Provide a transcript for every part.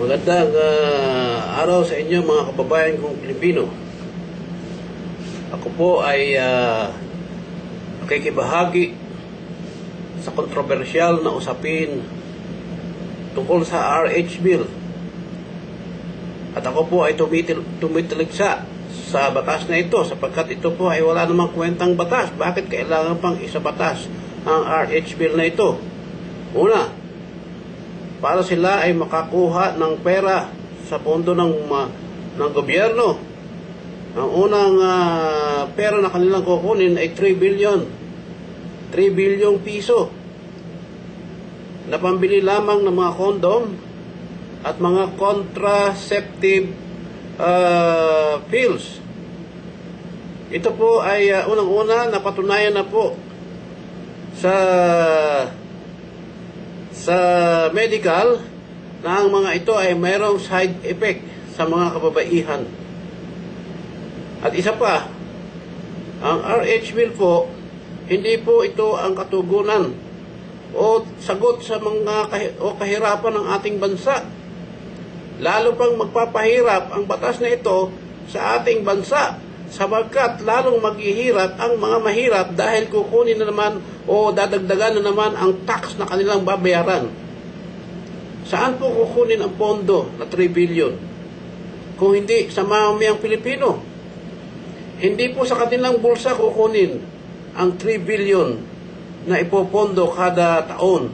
Magandang ah, araw sa inyo mga kababayan kong Pilipino. Ako po ay uh, nakikibahagi sa kontrobersyal na usapin tungkol sa RH Bill. At ako po ay tumitil, tumitiligsa sa batas na ito sapagkat ito po ay wala namang kwentang batas. Bakit kailangan pang isa batas ang RH Bill na ito? Una, para sila ay makakuha ng pera sa pondo ng uh, ng gobyerno. Ang unang uh, pera na kanilang kukunin ay 3 billion. 3 billion piso na pambili lamang ng mga kondom at mga contraceptive uh, pills. Ito po ay uh, unang-una napatunayan na po sa sa medical na ang mga ito ay mayroong side effect sa mga kababaihan. At isa pa, ang RH bill po, hindi po ito ang katugunan o sagot sa mga kahi- o kahirapan ng ating bansa. Lalo pang magpapahirap ang batas na ito sa ating bansa sabagkat lalong maghihirap ang mga mahirap dahil kukunin na naman o dadagdagan na naman ang tax na kanilang babayaran. Saan po kukunin ang pondo na 3 billion? Kung hindi sa mamamayang Pilipino. Hindi po sa kanilang bulsa kukunin ang 3 billion na ipopondo kada taon.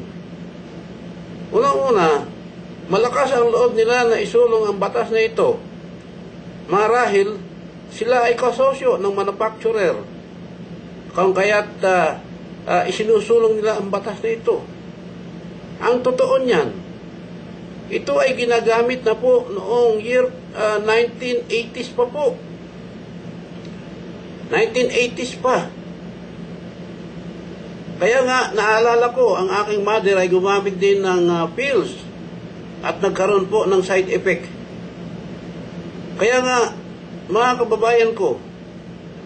Unang-una, malakas ang loob nila na isulong ang batas na ito. Marahil, sila ay kasosyo ng manufacturer. Kung kaya't uh, uh, isinusulong nila ang batas na ito. Ang totoo niyan, ito ay ginagamit na po noong year uh, 1980s pa po. 1980s pa. Kaya nga, naalala ko, ang aking mother ay gumamit din ng uh, pills at nagkaroon po ng side effect. Kaya nga, mga kababayan ko,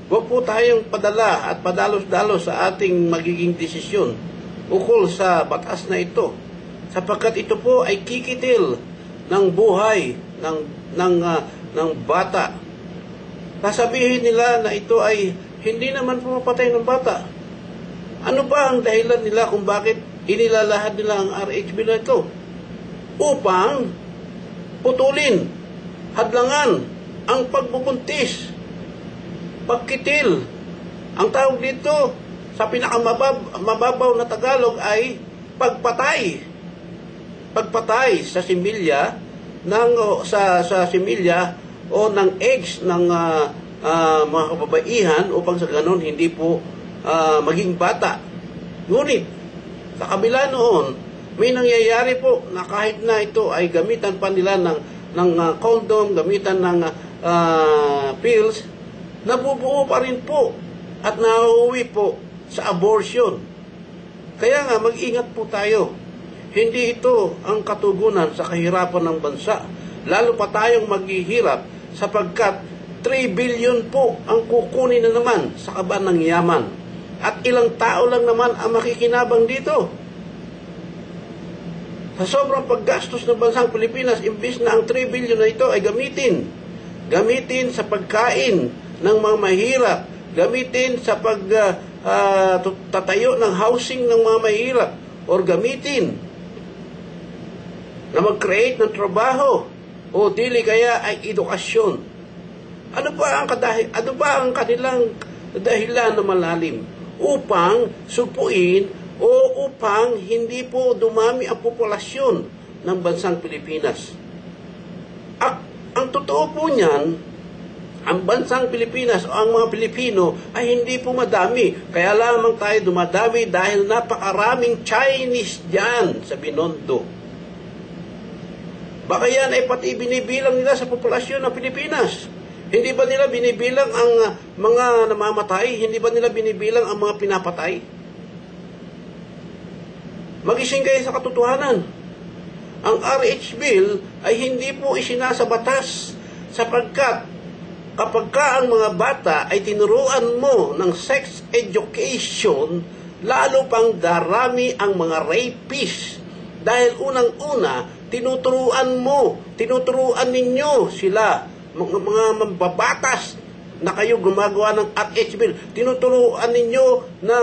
huwag po tayong padala at padalos-dalos sa ating magiging desisyon ukol sa batas na ito. Sapagkat ito po ay kikitil ng buhay ng, ng, uh, ng bata. Sasabihin nila na ito ay hindi naman pumapatay ng bata. Ano ba ang dahilan nila kung bakit inilalahad nila ang RH bill na ito? Upang putulin, hadlangan ang pagbubuntis, pagkitil. Ang tawag dito sa pinakamababaw na Tagalog ay pagpatay. Pagpatay sa similya ng sa sa similya o ng eggs ng uh, uh, mga kababaihan upang sa ganon hindi po uh, maging bata. Ngunit sa kabila noon, may nangyayari po na kahit na ito ay gamitan pa nila ng ng uh, condom, gamitan ng uh, pills, nabubuo pa rin po at nauuwi po sa abortion. Kaya nga, mag-ingat po tayo. Hindi ito ang katugunan sa kahirapan ng bansa. Lalo pa tayong maghihirap sapagkat 3 billion po ang kukunin na naman sa kaban ng yaman. At ilang tao lang naman ang makikinabang dito. Sa sobrang paggastos ng bansang Pilipinas, imbis na ang 3 billion na ito ay gamitin. Gamitin sa pagkain ng mga mahirap. Gamitin sa pag uh, ng housing ng mga mahirap. Or gamitin na mag-create ng trabaho. O dili kaya ay edukasyon. Ano ba ang kadahil, ano ba ang kanilang dahilan na malalim? Upang supuin o upang hindi po dumami ang populasyon ng bansang Pilipinas. Totoo po niyan, ang bansang Pilipinas o ang mga Pilipino ay hindi po madami. Kaya lamang tayo dumadami dahil napakaraming Chinese dyan sa Binondo. Baka yan ay pati binibilang nila sa populasyon ng Pilipinas. Hindi ba nila binibilang ang mga namamatay? Hindi ba nila binibilang ang mga pinapatay? Magising kayo sa katotohanan. Ang RH bill ay hindi po isinasa batas sapagkat kapag ka ang mga bata ay tinuruan mo ng sex education, lalo pang darami ang mga rapist. Dahil unang-una, tinuturuan mo, tinuturuan ninyo sila, mga, mga mambabatas na kayo gumagawa ng RH bill, tinuturuan ninyo na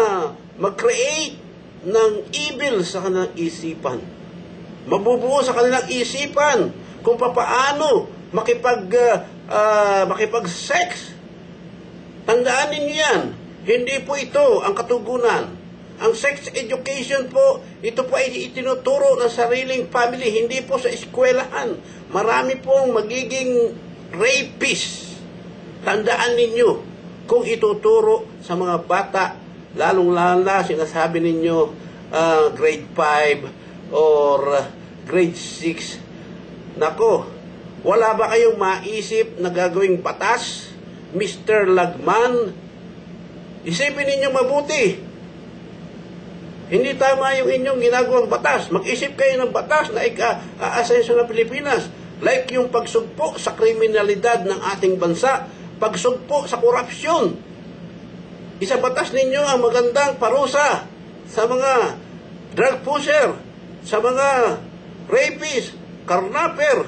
mag-create ng evil sa kanilang isipan. Mabubuo sa kanilang isipan kung papaano makipag uh, makipag-sex. Tandaan ninyo yan. Hindi po ito ang katugunan. Ang sex education po, ito po ay itinuturo ng sariling family, hindi po sa eskwelahan. Marami pong magiging rapist. Tandaan ninyo, kung ituturo sa mga bata, lalong-lalo na sinasabi ninyo uh, grade 5 or uh, grade 6, nako, wala ba kayong maisip na gagawing batas, Mr. Lagman? Isipin ninyo mabuti. Hindi tama yung inyong ginagawang batas. Mag-isip kayo ng batas na ika-asenso ng Pilipinas. Like yung pagsugpo sa kriminalidad ng ating bansa, pagsugpo sa korupsyon. Isa batas ninyo ang magandang parusa sa mga drug pusher, sa mga rapist, karnaper,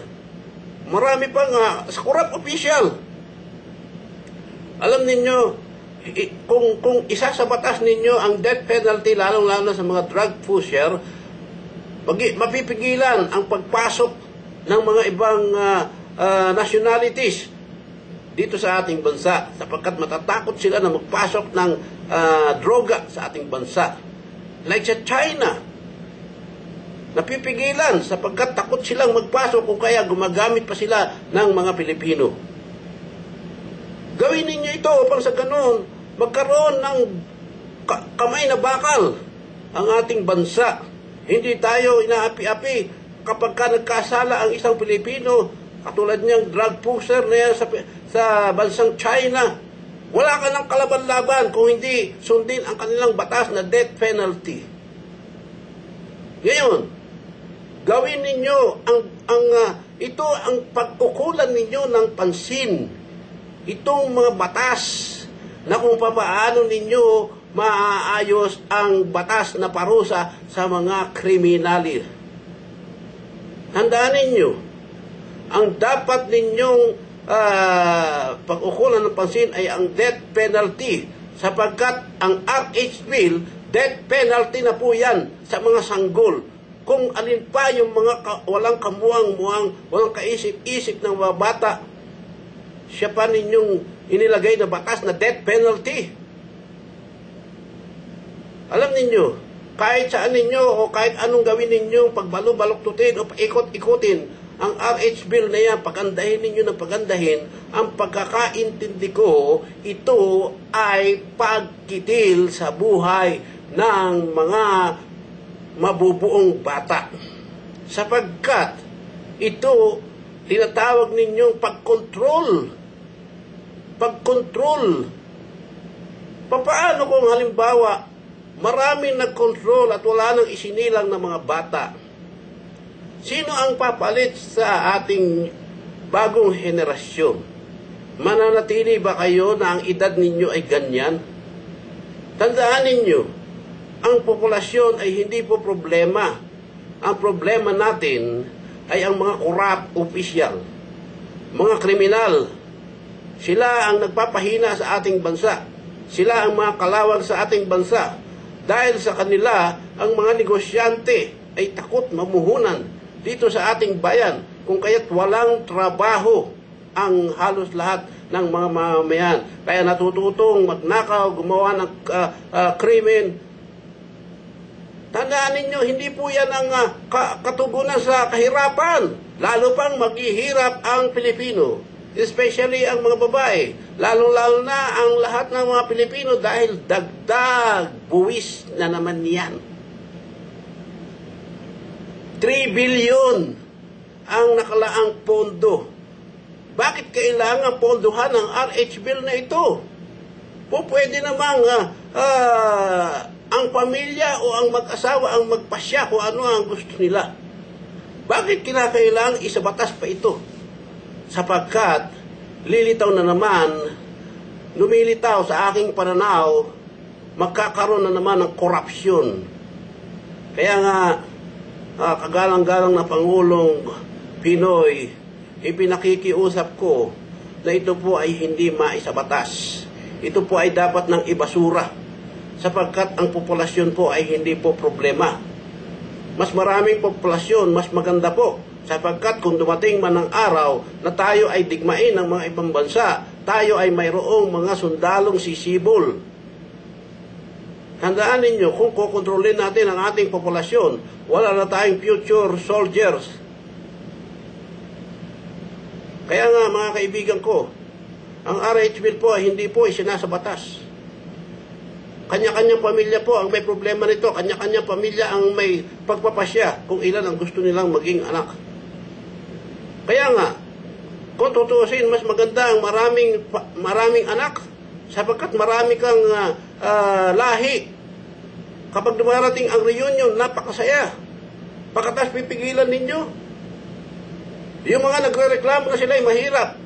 marami pang uh, corrupt official. Alam ninyo, kung kung isa sa batas ninyo ang death penalty lalong lalo sa mga drug pusher, magi, mapipigilan ang pagpasok ng mga ibang uh, uh, nationalities dito sa ating bansa sapagkat matatakot sila na magpasok ng uh, droga sa ating bansa. Like sa China, napipigilan sapagkat takot silang magpasok kung kaya gumagamit pa sila ng mga Pilipino. Gawin ninyo ito upang sa ganon magkaroon ng ka- kamay na bakal ang ating bansa. Hindi tayo inaapi-api kapag ka nagkasala ang isang Pilipino katulad niyang drug pusher na yan sa, sa bansang China. Wala ka ng kalaban-laban kung hindi sundin ang kanilang batas na death penalty. Ngayon, gawin ninyo ang ang uh, ito ang pagkukulan ninyo ng pansin itong mga batas na kung papaano ninyo maaayos ang batas na parusa sa mga kriminali. Tandaan ninyo, ang dapat ninyong uh, pag-ukulan ng pansin ay ang death penalty sapagkat ang RH bill, death penalty na po yan sa mga sanggol. Kung alin pa yung mga ka- walang kamuang-muang, walang kaisip-isip ng mga bata, siya pa ninyong inilagay na batas na death penalty. Alam ninyo, kahit saan ninyo o kahit anong gawin ninyo, pagbalo-baloktutin o paikot-ikutin, ang RH bill na yan, pagandahin ninyo ng pagandahin, ang pagkakaintindi ko, ito ay pagkitil sa buhay ng mga mabubuong bata. Sapagkat ito, tinatawag ninyong pag-control. Pag-control. Papaano kung halimbawa, maraming nag-control at wala nang isinilang ng mga bata? Sino ang papalit sa ating bagong henerasyon? Mananatili ba kayo na ang edad ninyo ay ganyan? Tandaan ninyo, ang populasyon ay hindi po problema. Ang problema natin ay ang mga corrupt official, mga kriminal. Sila ang nagpapahina sa ating bansa. Sila ang mga kalawag sa ating bansa. Dahil sa kanila, ang mga negosyante ay takot mamuhunan dito sa ating bayan kung kaya't walang trabaho ang halos lahat ng mga mamamayan. Kaya natututong magnakaw, gumawa ng uh, uh, krimen. Tandaan ninyo, hindi po yan ang uh, katugunan sa kahirapan. Lalo pang maghihirap ang Pilipino. Especially ang mga babae. Lalo-lalo na ang lahat ng mga Pilipino dahil dagdag buwis na naman yan. 3 billion ang nakalaang pondo. Bakit kailangan pondohan ang RH bill na ito? Po pwede namang uh, uh, ang pamilya o ang mag-asawa ang magpasya kung ano ang gusto nila. Bakit kinakailangan isabatas pa ito? Sapagkat lilitaw na naman, lumilitaw sa aking pananaw, magkakaroon na naman ng korupsyon. Kaya nga, ah, kagalang-galang na Pangulong Pinoy, ipinakikiusap ko na ito po ay hindi maisabatas. Ito po ay dapat ng ibasura sapagkat ang populasyon po ay hindi po problema. Mas maraming populasyon, mas maganda po sapagkat kung dumating man ang araw na tayo ay digmain ng mga ibang bansa, tayo ay mayroong mga sundalong sisibol. Handaan ninyo, kung kukontrolin natin ang ating populasyon, wala na tayong future soldiers. Kaya nga mga kaibigan ko, ang RH bill po ay hindi po isinasa batas. Kanya-kanyang pamilya po ang may problema nito. Kanya-kanyang pamilya ang may pagpapasya kung ilan ang gusto nilang maging anak. Kaya nga, kung tutuusin, mas maganda ang maraming, maraming anak sapagkat marami kang ah, ah, lahi. Kapag dumarating ang reunion, napakasaya. Pagkatas pipigilan ninyo. Yung mga nagre-reklamo na sila ay mahirap.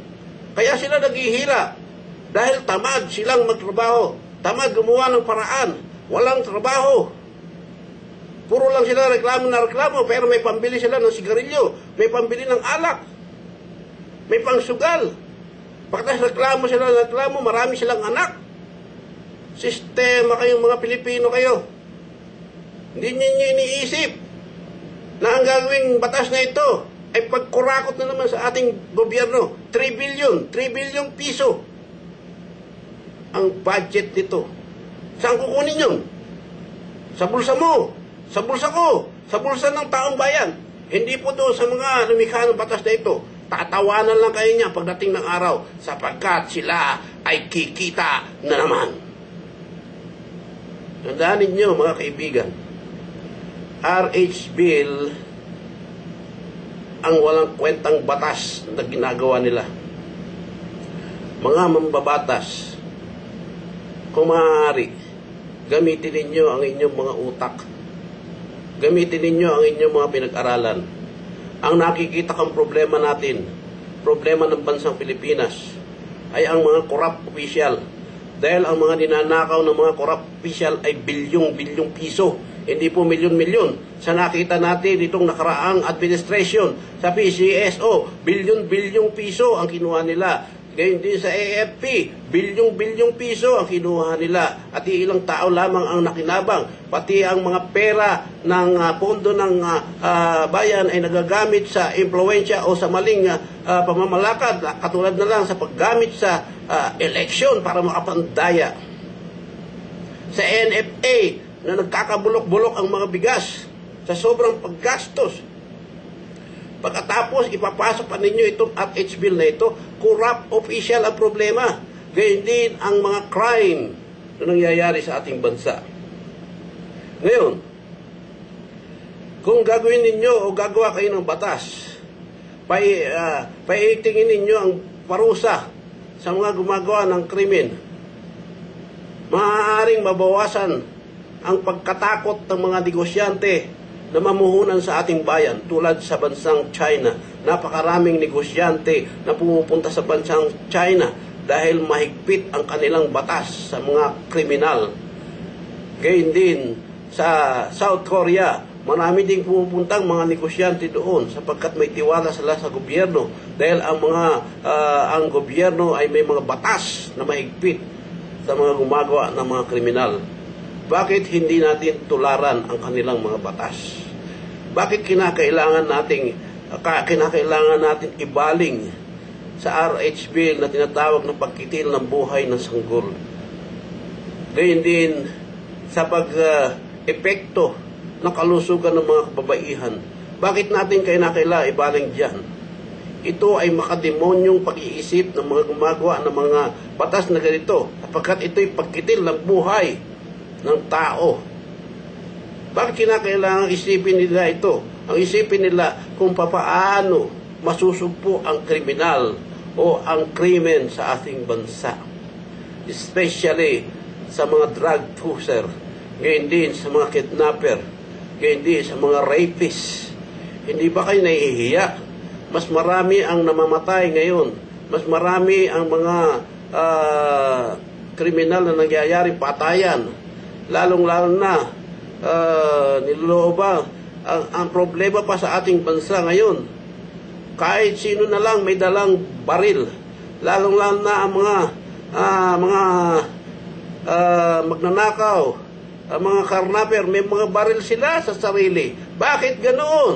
Kaya sila naghihirap. Dahil tamad silang magtrabaho. Tamad gumawa ng paraan. Walang trabaho. Puro lang sila reklamo na reklamo, pero may pambili sila ng sigarilyo. May pambili ng alak. May pangsugal. Pagkatapos reklamo sila ng reklamo, marami silang anak. Sistema kayong mga Pilipino kayo. Hindi ninyo iniisip na ang gagawing batas na ito ay pagkurakot na naman sa ating gobyerno. 3 billion, 3 billion piso ang budget nito. Saan kukunin yun? Sa bulsa mo, sa bulsa ko, sa bulsa ng taong bayan. Hindi po doon sa mga lumikha ng batas na ito. Tatawanan lang kayo niya pagdating ng araw sapagkat sila ay kikita na naman. Tandaan ninyo mga kaibigan, RH Bill ang walang kwentang batas na ginagawa nila. Mga mambabatas, kung maaari, gamitin ninyo ang inyong mga utak. Gamitin ninyo ang inyong mga pinag-aralan. Ang nakikita kang problema natin, problema ng bansang Pilipinas, ay ang mga corrupt official. Dahil ang mga ninanakaw ng mga corrupt official ay bilyong-bilyong piso. Hindi po milyon-milyon. Sa nakita natin itong nakaraang administration sa PCSO, bilyon-bilyong piso ang kinuha nila. Gayon din sa AFP, bilyong-bilyong piso ang kinuha nila at ilang tao lamang ang nakinabang. Pati ang mga pera ng ah, pondo ng ah, ah, bayan ay nagagamit sa impluensya o sa maling ah, pamamalakad, katulad na lang sa paggamit sa ah, eleksyon para makapandaya. Sa NFA na nagkakabulok-bulok ang mga bigas sa sobrang paggastos Pagkatapos, ipapasok pa ninyo itong at H bill na ito, corrupt official ang problema. Gayun din ang mga crime na nangyayari sa ating bansa. Ngayon, kung gagawin ninyo o gagawa kayo ng batas, pai, uh, paitingin ninyo ang parusa sa mga gumagawa ng krimen, maaaring mabawasan ang pagkatakot ng mga negosyante na mamuhunan sa ating bayan tulad sa bansang China. Napakaraming negosyante na pumupunta sa bansang China dahil mahigpit ang kanilang batas sa mga kriminal. Gayun din sa South Korea, marami ding pumupuntang mga negosyante doon sapagkat may tiwala sila sa gobyerno dahil ang mga ah, ang gobyerno ay may mga batas na mahigpit sa mga gumagawa ng mga kriminal. Bakit hindi natin tularan ang kanilang mga batas? Bakit kinakailangan nating ka- kinakailangan natin ibaling sa RH bill na tinatawag na pagkitil ng buhay ng sanggol? Gayun din sa pag-epekto ng kalusugan ng mga kababaihan. Bakit natin kinakailangan ibaling diyan? Ito ay makademonyong pag-iisip ng mga gumagawa ng mga batas na ganito sapagkat ito'y pagkitil ng buhay ng tao. Bakit kinakailangan isipin nila ito? Ang isipin nila kung papaano masusugpo ang kriminal o ang krimen sa ating bansa. Especially sa mga drug pusher, ngayon din sa mga kidnapper, ngayon din sa mga rapists. Hindi ba kayo nahihiya? Mas marami ang namamatay ngayon. Mas marami ang mga ah, kriminal na nangyayari patayan lalong-lalo na uh, nilolooba ang, ang problema pa sa ating bansa ngayon. Kahit sino na lang may dalang baril, lalong lalo na ang mga ah, mga ah, magnanakaw, ang mga karnaper, may mga baril sila sa sarili. Bakit ganoon?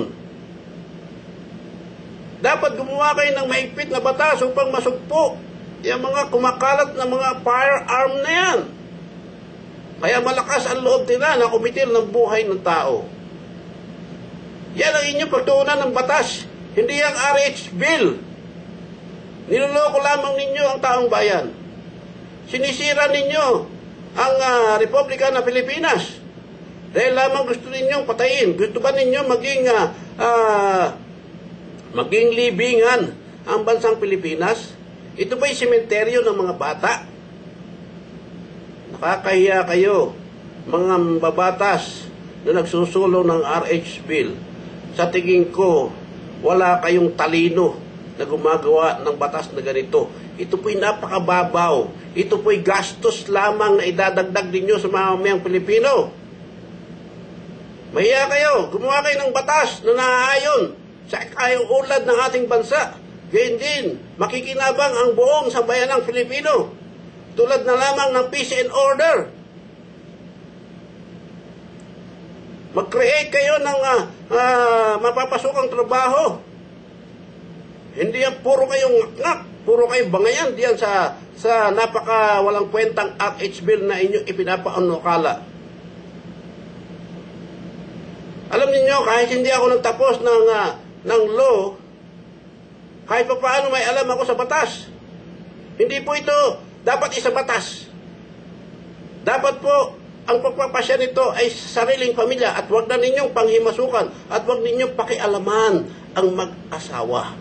Dapat gumawa kayo ng maigpit na batas upang masugpo yung mga kumakalat na mga firearm na yan. Kaya malakas ang loob nila na kumitil ng buhay ng tao. Yan ang inyong pagtuunan ng batas, hindi ang RH bill. Niloloko lamang ninyo ang taong bayan. Sinisira ninyo ang ah, Republika ng Pilipinas. Dahil lamang gusto ninyong patayin. Gusto ba ninyo maging ah, ah, maging libingan ang bansang Pilipinas? Ito ba'y sementeryo ng mga bata? Nakakahiya kayo, mga babatas na nagsusulong ng RH bill. Sa tingin ko, wala kayong talino na gumagawa ng batas na ganito. Ito po'y napakababaw. Ito po'y gastos lamang na idadagdag ninyo sa mamamayang Pilipino. Mahiya kayo, gumawa kayo ng batas na naaayon sa kayong ulad ng ating bansa. Gayun din, makikinabang ang buong sambayanang Pilipino. Tulad na lamang ng peace and order. Mag-create kayo ng uh, uh, mapapasukang trabaho. Hindi yan puro kayong ngak, puro kayong bangayan diyan sa sa napaka walang kwentang RH bill na inyo ipinapaunukala. Alam niyo kahit hindi ako nagtapos ng uh, ng law, kahit pa paano may alam ako sa batas. Hindi po ito dapat isa batas. Dapat po ang pagpapasya nito ay sa sariling pamilya at wag na ninyong panghimasukan at wag ninyong pakialaman ang mag-asawa.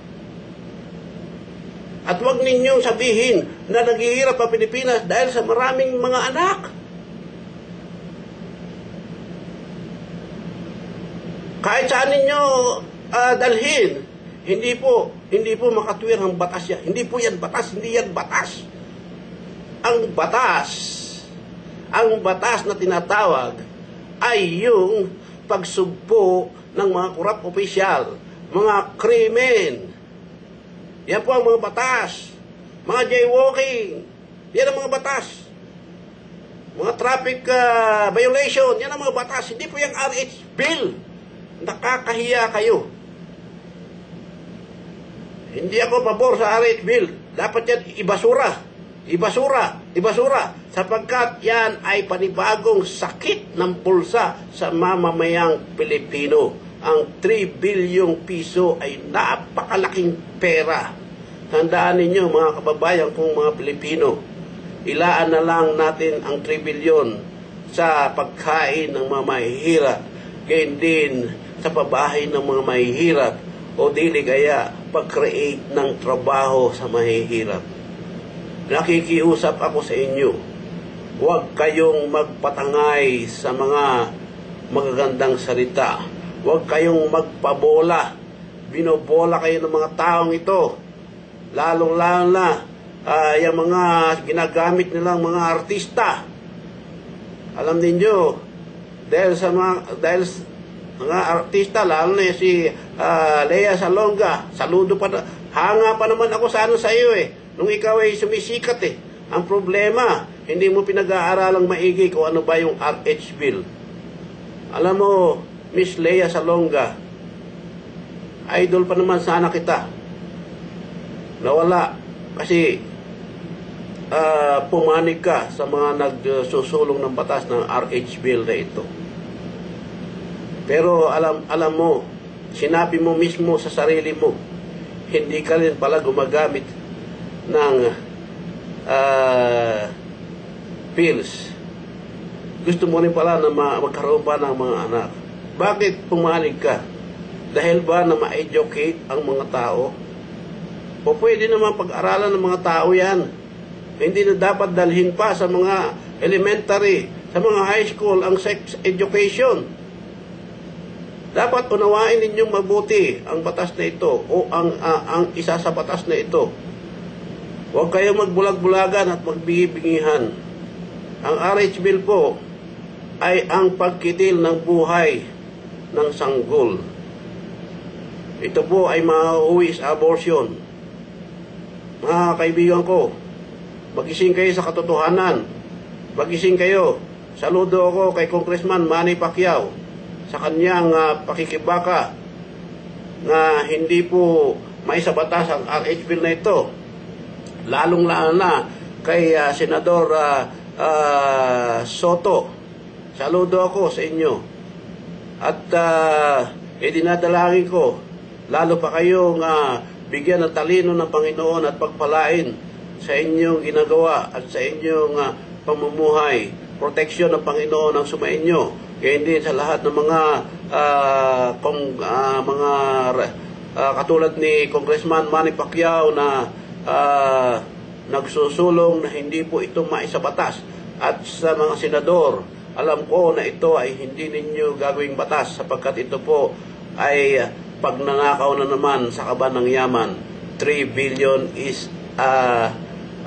At wag ninyong sabihin na naghihirap ang Pilipinas dahil sa maraming mga anak. Kahit saan ninyo ah, dalhin, hindi po, hindi po makatwir ang batas yan. Hindi po yan batas, hindi yan batas. Ang batas, ang batas na tinatawag ay yung pagsugpo ng mga korap opisyal, mga krimen. Yan po ang mga batas. Mga jaywalking. Yan ang mga batas. Mga traffic ah, violation. Yan ang mga batas. Hindi po yung RH bill. Nakakahiya kayo. Hindi ako pabor sa RH bill. Dapat yan ibasura. Ibasura. Ibasura. Sapagkat yan ay panibagong sakit ng pulsa sa mamamayang Pilipino. Ang 3 bilyong piso ay napakalaking pera. Tandaan ninyo mga kababayan kong mga Pilipino, ilaan na lang natin ang 3 bilyon sa pagkain ng mga mahihirap. Gayun din sa pabahay ng mga mahihirap o dili kaya pag-create ng trabaho sa mahihirap. Nakikiusap ako sa inyo, huwag kayong magpatangay sa mga magagandang salita. Huwag kayong magpabola. Binobola kayo ng mga taong ito. Lalong-lalo na uh, yung mga ginagamit nilang mga artista. Alam ninyo, dahil sa mga, dahil mga artista, lalo na si uh, Lea Salonga, saludo pa na, hanga pa naman ako sa ano sa iyo eh, nung ikaw ay sumisikat eh. Ang problema, hindi mo pinag-aaralang maigi kung ano ba yung RH bill. Alam mo, Miss Lea Salonga, idol pa naman sana kita. Nawala kasi uh, pumanig ka sa mga nagsusulong ng batas ng RH bill na ito. Pero alam alam mo, sinabi mo mismo sa sarili mo, hindi ka rin pala gumagamit ng uh, pills. Gusto mo rin pala na magkaroon pa ng mga anak. Bakit pumanig ka? Dahil ba na ma-educate ang mga tao? O pwede naman pag-aralan ng mga tao yan. Hindi na dapat dalhin pa sa mga elementary, sa mga high school ang sex education. Dapat unawain ninyong mabuti ang batas na ito o ang, uh, ang isa sa batas na ito. Huwag kayong magbulag-bulagan at magbingi-bingihan. Ang RH bill po ay ang pagkitil ng buhay ng sanggol. Ito po ay mauwi sa abortion. Mga kaibigan ko, magising kayo sa katotohanan. Magising kayo. Saludo ako kay Congressman Manny Pacquiao sa kanyang ah, pakikibaka na hindi po maisabatas ang RH bill na ito. Lalong-lalo na kay ah, Senador ah, ah, Soto. Saludo ako sa inyo. At uh, idinadalangin ko, lalo pa kayong ah, bigyan ng talino ng Panginoon at pagpalain sa inyong ginagawa at sa inyong ah, pamumuhay. Proteksyon ng Panginoon ang sumainyo. Kaya hindi sa lahat ng mga ah, kong, ah, mga ah, katulad ni Congressman Manny Pacquiao na ah, nagsusulong na hindi po ito maisabatas. At sa mga senador, alam ko na ito ay hindi ninyo gagawing batas sapagkat ito po ay pagnanakaw na naman sa kaban ng yaman. 3 billion is uh,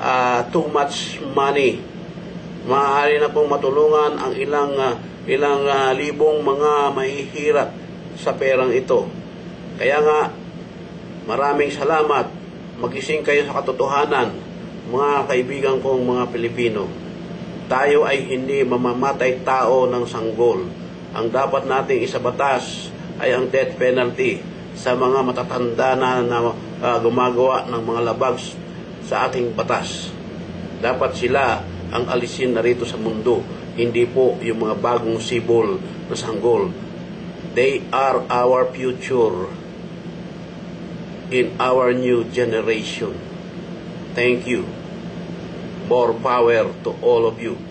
uh, too much money. Maaari na pong matulungan ang ilang uh, ilang uh, libong mga mahihirap sa perang ito. Kaya nga, maraming salamat. Magising kayo sa katotohanan, mga kaibigan kong mga Pilipino tayo ay hindi mamamatay tao ng sanggol. Ang dapat nating isabatas ay ang death penalty sa mga matatanda na, na uh, gumagawa ng mga labag sa ating batas. Dapat sila ang alisin na rito sa mundo, hindi po yung mga bagong sibol na sanggol. They are our future in our new generation. Thank you. More power to all of you.